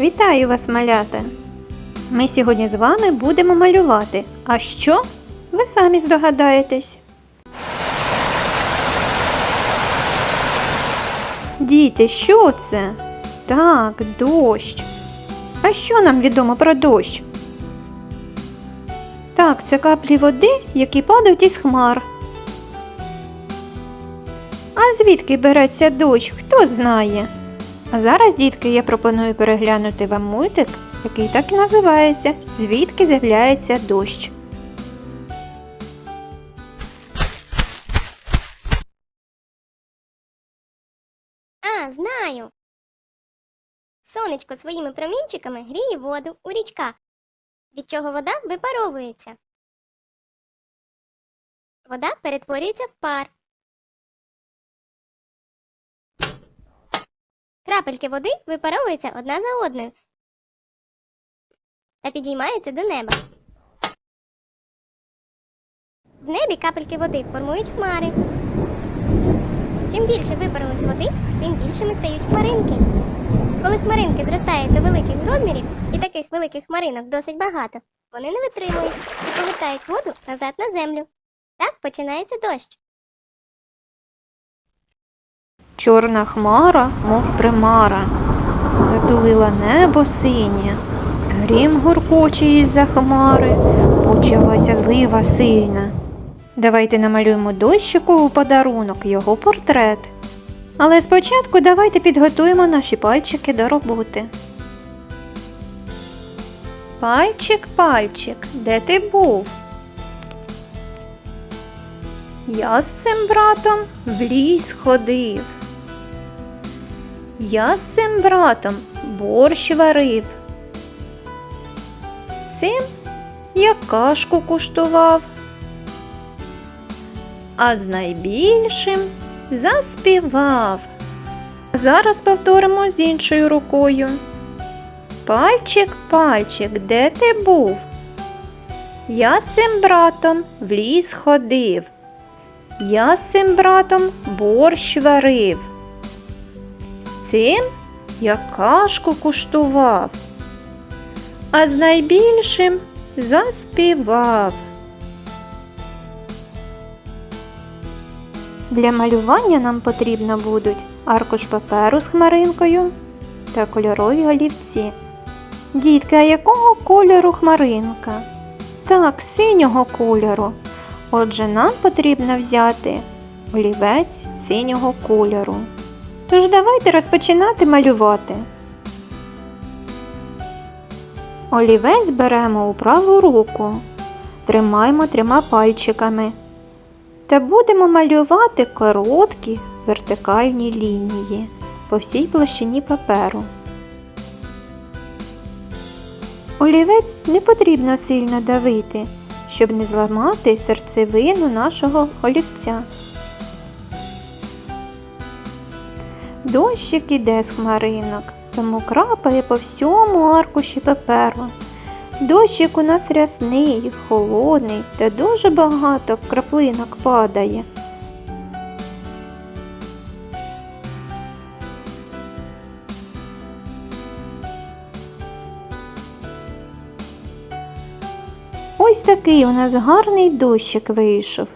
Вітаю вас, малята! Ми сьогодні з вами будемо малювати. А що? Ви самі здогадаєтесь. Діти, що це? Так, дощ. А що нам відомо про дощ? Так, це каплі води, які падають із хмар. А звідки береться дощ, хто знає? А зараз, дітки, я пропоную переглянути вам мультик, який так і називається Звідки з'являється дощ. А, знаю. Сонечко своїми промінчиками гріє воду у річках, від чого вода випаровується. Вода перетворюється в пар. Крапельки води випаровуються одна за одною та підіймаються до неба. В небі капельки води формують хмари. Чим більше випарилось води, тим більшими стають хмаринки. Коли хмаринки зростають до великих розмірів, і таких великих хмаринок досить багато, вони не витримують і повертають воду назад на землю. Так починається дощ. Чорна хмара, мов примара, затулила небо синє. Грім гуркоче із-за хмари, почалася злива сильна. Давайте намалюємо дощику у подарунок його портрет. Але спочатку давайте підготуємо наші пальчики до роботи. Пальчик, пальчик, де ти був? Я з цим братом в ліс ходив. Я з цим братом борщ варив. З цим я кашку куштував. А з найбільшим заспівав. Зараз повторимо з іншою рукою. Пальчик, пальчик, де ти був? Я з цим братом в ліс ходив. Я з цим братом борщ варив. Цим я кашку куштував, а з найбільшим заспівав. Для малювання нам потрібно будуть аркуш паперу з хмаринкою та кольорові олівці. Дітки, а якого кольору хмаринка? Так, синього кольору. Отже, нам потрібно взяти олівець синього кольору. Тож давайте розпочинати малювати. Олівець беремо у праву руку, тримаємо трьома пальчиками та будемо малювати короткі вертикальні лінії по всій площині паперу. Олівець не потрібно сильно давити, щоб не зламати серцевину нашого олівця. Дощик іде з хмаринок, тому крапає по всьому аркуші паперу. Дощик у нас рясний, холодний та дуже багато краплинок падає. Ось такий у нас гарний дощик вийшов.